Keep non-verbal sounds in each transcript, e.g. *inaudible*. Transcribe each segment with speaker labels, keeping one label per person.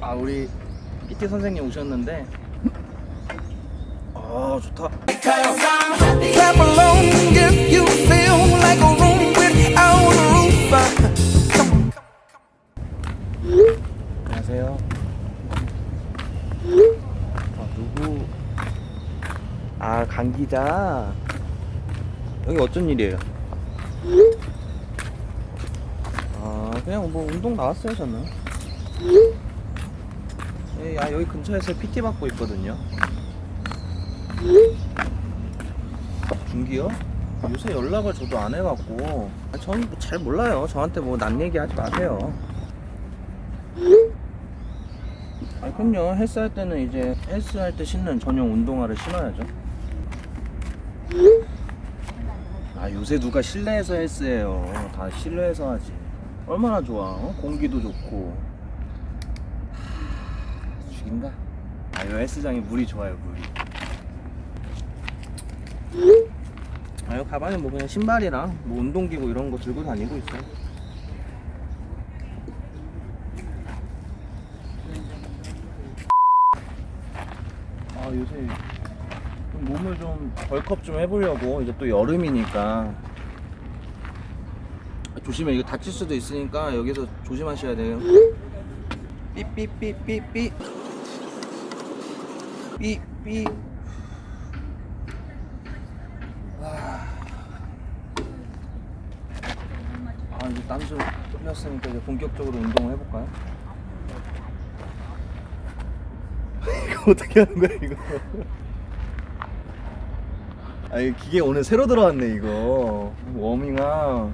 Speaker 1: 아 우리 PT 선생님 오셨는데 아 좋다. 안녕하세요 아 누구 아 강 기자 여기 어쩐 일이에요? 아 그냥 뭐 운동 나왔어요 저는 예, 아 여기 근처에서 PT 받고 있거든요. 중기요? 요새 연락을 저도 안 해갖고. 아, 저는 뭐잘 몰라요. 저한테 뭐 남 얘기하지 마세요. 아 그럼요. 헬스 할 때는 이제 헬스 할 때 신는 전용 운동화를 신어야죠. 아 요새 누가 실내에서 헬스해요. 다 실내에서 하지. 얼마나 좋아 어? 공기도 좋고. 하, 죽인다? 아요 헬스장에 물이 좋아요 물이. 아요 가방에 뭐 그냥 신발이랑 뭐 운동기구 이런 거 들고 다니고 있어요 아 요새 좀 몸을 좀 벌컵 좀 해보려고. 이제 또 여름이니까. 아, 조심해. 이거 다칠 수도 있으니까 여기서 조심하셔야 돼요. 삐삐삐삐삐 삐삐 아 이제 땀좀 흘렸으니까 이제 본격적으로 운동을 해볼까요? *laughs* 이거 어떻게 하는 거야 이거? 아 이거 기계 오늘 새로 들어왔네 이거 워밍업.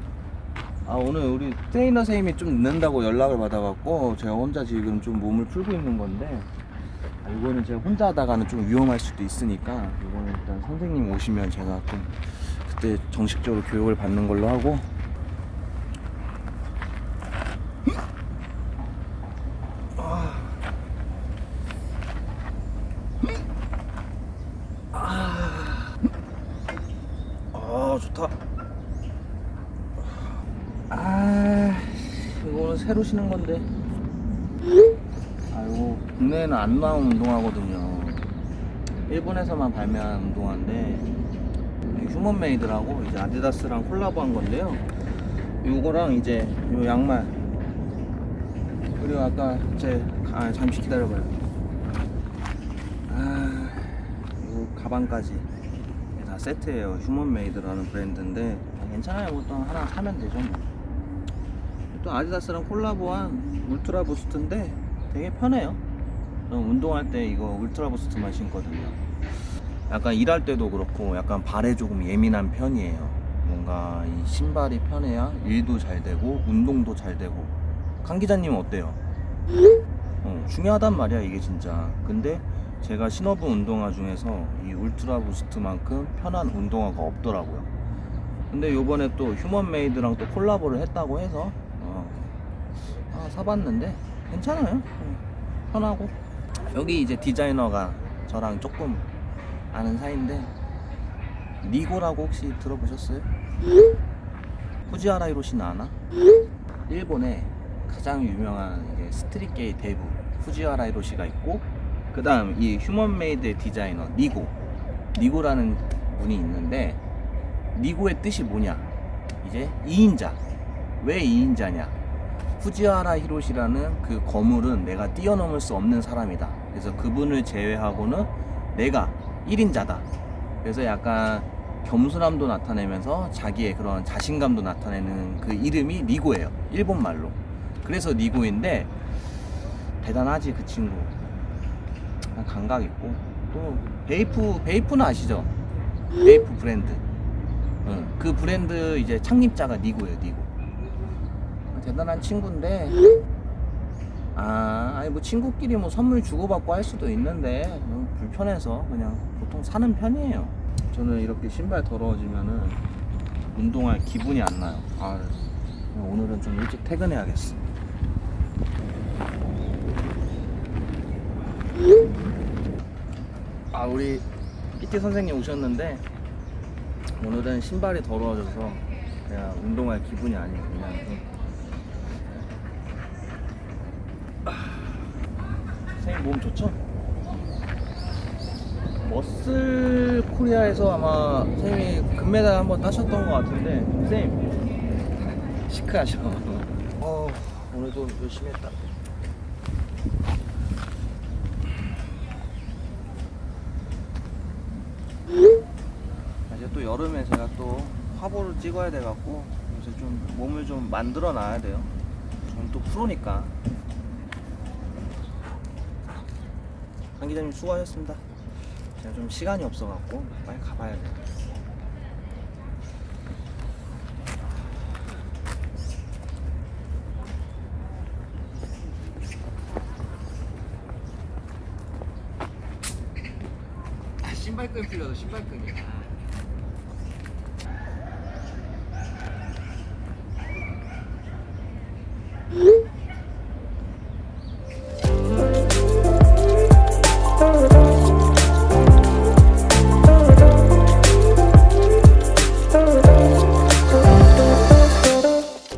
Speaker 1: 아 오늘 우리 트레이너 선생님이 좀 늦는다고 연락을 받아갖고 제가 혼자 지금 좀 몸을 풀고 있는 건데 아, 이거는 제가 혼자 하다가는 좀 위험할 수도 있으니까 이거는 일단 선생님 오시면 제가 좀 그때 정식적으로 교육을 받는 걸로 하고 아 좋다. 아 이거는 새로 신은 건데. 국내에는 안 나온 운동화거든요. 일본에서만 발매한 운동화인데 휴먼메이드라고 이제 아디다스랑 콜라보한 건데요. 이거랑 이제 이 양말 그리고 아까 제 아, 잠시 기다려봐요. 아 이거 가방까지 다 세트예요. 휴먼메이드라는 브랜드인데 아, 괜찮아요. 뭐또 하나 사면 되죠. 뭐. 또 아디다스랑 콜라보한 울트라 부스트인데 되게 편해요. 저는 운동할 때 이거 울트라 부스트만 신거든요. 약간 일할 때도 그렇고 약간 발에 조금 예민한 편이에요. 뭔가 이 신발이 편해야 일도 잘 되고 운동도 잘 되고. 강 기자님은 어때요? 어, 중요하단 말이야 이게 진짜. 근데 제가 신어본 운동화 중에서 이 울트라 부스트만큼 편한 운동화가 없더라고요. 근데 요번에 또 휴먼메이드랑 또 콜라보를 했다고 해서 어, 아, 사봤는데 괜찮아요. 어, 편하고 여기 이제 디자이너가 저랑 조금 아는 사이인데 니고라고 혹시 들어보셨어요? 후지하라 히로시는 아나? 일본에 가장 유명한 이제 스트릿 게이 대부 후지하라 히로시가 있고 그 다음 이 휴먼메이드의 디자이너 니고 니고라는 분이 있는데 니고의 뜻이 뭐냐 이제 2인자 왜 2인자냐 후지하라 히로시라는 그 거물은 내가 뛰어넘을 수 없는 사람이다. 그래서 그분을 제외하고는 내가 1인자다. 그래서 약간 겸손함도 나타내면서 자기의 그런 자신감도 나타내는 그 이름이 니고예요. 일본 말로. 그래서 니고인데 대단하지 그 친구. 감각 있고. 또 베이프 베이프는 아시죠? 베이프 브랜드. 응, 그 브랜드 이제 창립자가 니고예요, 니고. 대단한 친구인데 아, 아니 뭐 친구끼리 뭐 선물 주고받고 할 수도 있는데 불편해서 그냥 보통 사는 편이에요. 저는 이렇게 신발 더러워지면은 운동할 기분이 안 나요. 아, 오늘은 좀 일찍 퇴근해야겠어. 아 우리 PT 선생님 오셨는데 오늘은 신발이 더러워져서 그냥 운동할 기분이 아니에요 그냥 좀 선생님 몸 좋죠? 머슬 코리아에서 아마 선생님이 금메달 한번 따셨던 것 같은데 선생님 시크하셔. *laughs* 어, 오늘도 열심히 했다. 이제 또 여름에 제가 또 화보를 찍어야 돼갖고 이제 좀 몸을 좀 만들어 놔야 돼요. 저는 또 프로니까 강 기자님 수고하셨습니다 제가 좀 시간이 없어갖고 빨리 가봐야 돼요
Speaker 2: 신발끈 풀려서 신발끈이. 아.